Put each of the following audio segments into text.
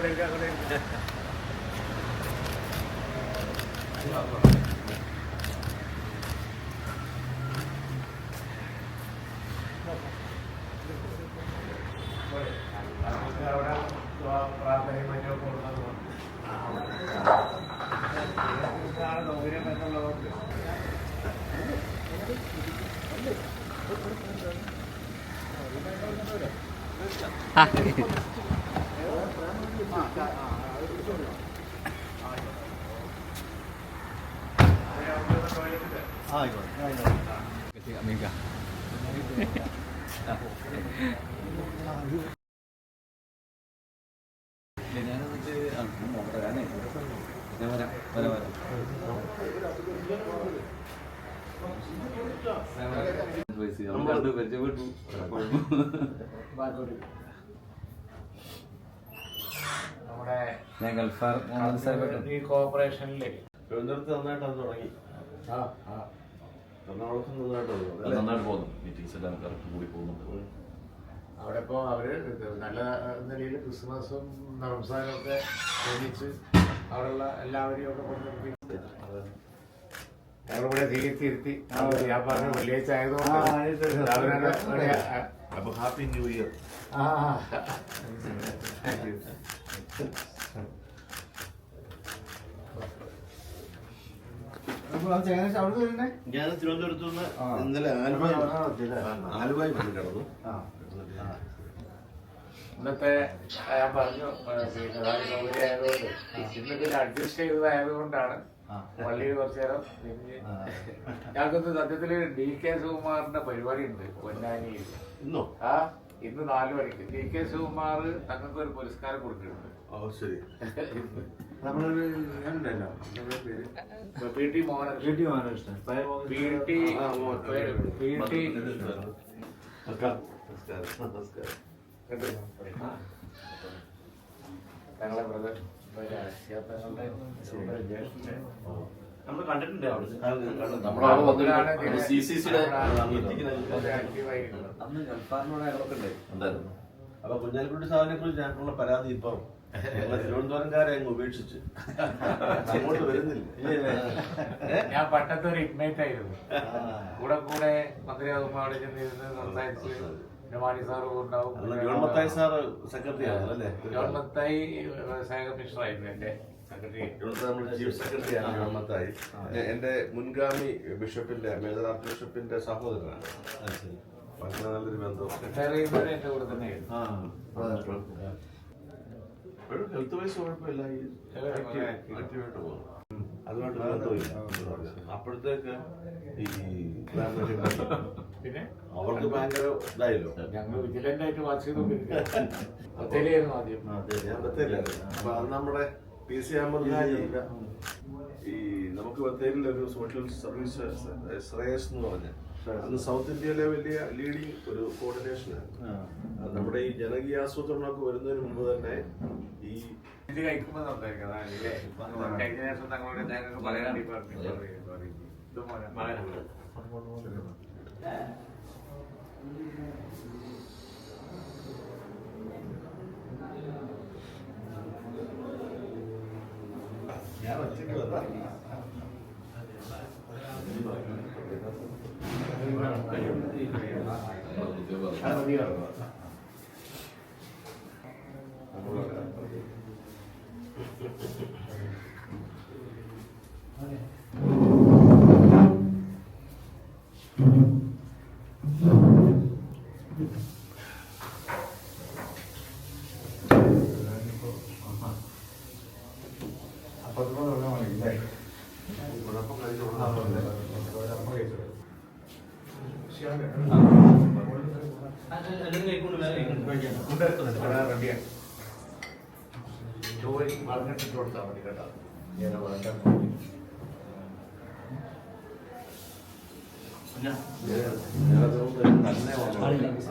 ആ അമീക ഞാൻ എന്നിട്ട് ആ. നോക്കട്ടെ ഞാനേ ഞാൻ വരാം വരാം വരാം കണ്ട് പരിചയപ്പെട്ടു ഞാൻ ഗൾഫാർ കോർപ്പറേഷനിലെ തിരുവനന്തപുരത്ത് നന്നായിട്ടാണ് തുടങ്ങി ആ ആ. എറണാകുളത്ത് നന്നായിട്ട് പോകുന്നു മീറ്റിംഗ്സ് എല്ലാം കറക്റ്റ് കൂടി പോകുന്നുണ്ട്. അവിടെ ഇപ്പോൾ അവർ നല്ല നിലയിൽ ക്രിസ്മസും റംസാനും ഒക്കെ ഒന്നിച്ച് അവിടെയുള്ള എല്ലാവരെയും ഒക്കെ കൊണ്ടുവരുത്തി ഞങ്ങളിവിടെ തിരുത്തി ഞാൻ പറഞ്ഞ വെള്ളിയാഴ്ച ആയതുകൊണ്ട് അവരുടെ ഒരു, അപ്പൊ ഹാപ്പി ന്യൂ ഇയർ. ആ ഞാൻ തിരുവനന്തപുരത്ത് നിന്ന് ഇന്നലെ ആലുവായി ആലുവായി വന്നു കിടന്നു. ഞാൻ പറഞ്ഞു അഡ്ജസ്റ്റ് ചെയ്തതായതുകൊണ്ടാണ് പള്ളിയിൽ കുറച്ചു നേരം തിരിഞ്ഞ് ഞങ്ങൾക്കൊന്ന് സത്യത്തിൽ ഡി കെ സുകുമാറിന്റെ പരിപാടി ഉണ്ട് പൊന്നാനിയിൽ. ഇന്നോ? ആ ഇന്ന് നാലു മണിക്ക്. ഡി കെ സുകുമാർ തങ്ങൾക്ക് ഒരു പുരസ്കാരം കൊടുക്കുന്നുണ്ട് ഓ ശരി. നമ്മളൊരു ഞാനുണ്ടല്ലോ പേര്? P T Mohan P T P T. P T ഞങ്ങളെ ബ്രദർ നമ്മൾ കണ്ടിട്ടുണ്ട്. അന്ന് ഗൾഫാറിനോട് അപ്പൊ കുഞ്ഞാലിക്കുട്ടി സാറിനെ കുറിച്ച് ഞങ്ങൾക്കുള്ള പരാതി ഇപ്പം തിരുവനന്തപുരംകാരെ അങ്ങ് ഉപേക്ഷിച്ച്. അങ്ങോട്ട് വരുന്നില്ല? ഞാൻ പട്ടത്തൊരു ഒരു ഇഗ്നൈറ്റ് ആയിരുന്നു. കൂടെ കൂടെ മന്ത്രിയാകുമ്പോൾ അവിടെ ചെന്നിരുന്ന് സംസാരിച്ച് മാണി സാറ് ഉണ്ടാവും ജോൺമത്തായി ജോൺ മത്തായി സാറ് സെക്രട്ടറി ആയിരുന്നു അല്ലേ? ജോൺ മത്തായി വ്യവസായ കമ്മീഷണർ ആയിരുന്നു എന്റെ ചീഫ് ജോൺ മത്തായി എന്റെ മുൻഗാമി ബിഷപ്പിന്റെ മേജർ ആർട്ട് ബിഷപ്പിന്റെ സഹോദരനാണ്. നല്ലൊരു ബന്ധം. റിട്ടയർ ചെയ്യുന്നവരെ എന്റെ കൂടെ തന്നെയായിരുന്നു. ഹെൽത്ത് വൈസ് കുഴപ്പമില്ല. ഈ ആക്റ്റീവായിട്ട് പോകുന്നു. അതുമായിട്ട് ബന്ധമില്ല അപ്പോഴത്തേക്ക് ഈ പിന്നെ? അവർക്ക് ഭയങ്കര ഇതായല്ലോ. ഞങ്ങൾ വിജിലന്റ് ആയിട്ട് വാച്ച് ആദ്യം. അപ്പൊ അന്ന് നമ്മുടെ പി സി അഹമ്മദ് ഹാജി ഈ നമുക്ക് ബത്തേരിയിലൊരു സോഷ്യൽ സർവീസ് ശ്രേയസ് എന്ന് പറഞ്ഞ അന്ന് സൗത്ത് ഇന്ത്യയിലെ വലിയ ലീഡിങ് ഒരു കോർഡിനേഷനാണ് നമ്മുടെ ഈ ജനകീയ ആസൂത്രണമൊക്കെ വരുന്നതിന് മുമ്പ് തന്നെ ഈ ഇത് കഴിക്കുമ്പോൾ സംസാരിക്കാം. അതാണല്ലേ കഴിഞ്ഞ ദിവസം തങ്ങളുടെ ഞങ്ങൾക്ക് പറയാൻ വേണ്ടി പറഞ്ഞു ഇത് മോനെ. ഞാൻ ഒറ്റയ്ക്ക് വന്നാ അത് മതിയോ? കുഴപ്പം കഴിച്ചു ജോലി പറഞ്ഞിട്ട് കൊടുത്താൽ മതി കേട്ടോ ഞാൻ വളരെ തന്നെ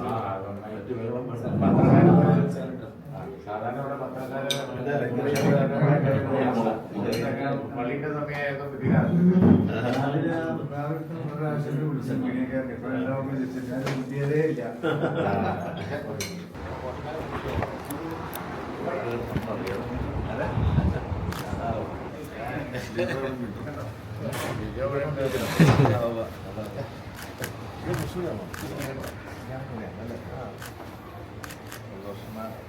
ആ, നന്നായിട്ട് വെള്ളം സാധാരണ ഇവിടെ പത്രക്കാര് പള്ളിന്റെ ഇതിനകത്ത് ബുദ്ധിയതേ ഇല്ല. വന്നു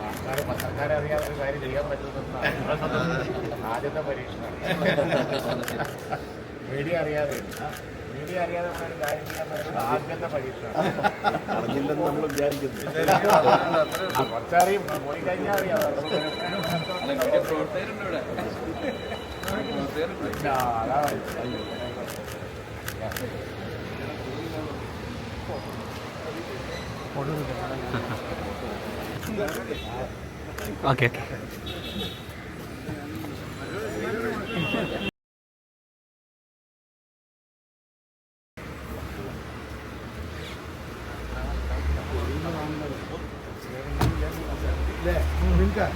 ആൾക്കാര് പത്രക്കാരെ അറിയാതെ ഒരു കാര്യം ചെയ്യാൻ പറ്റുന്ന ആദ്യത്തെ പരീക്ഷണം മീഡിയ അറിയാതെ. മീഡിയ അറിയാതെ കാര്യം ചെയ്യാൻ പറ്റുന്ന ആദ്യത്തെ പരീക്ഷണം അറിഞ്ഞില്ലെന്ന് നമ്മൾ വിചാരിക്കുന്നു. കുറച്ചറിയും. പോയി കഴിഞ്ഞാൽ അറിയാം. അതാണ് ഓക്കെ നിങ്ങൾക്ക്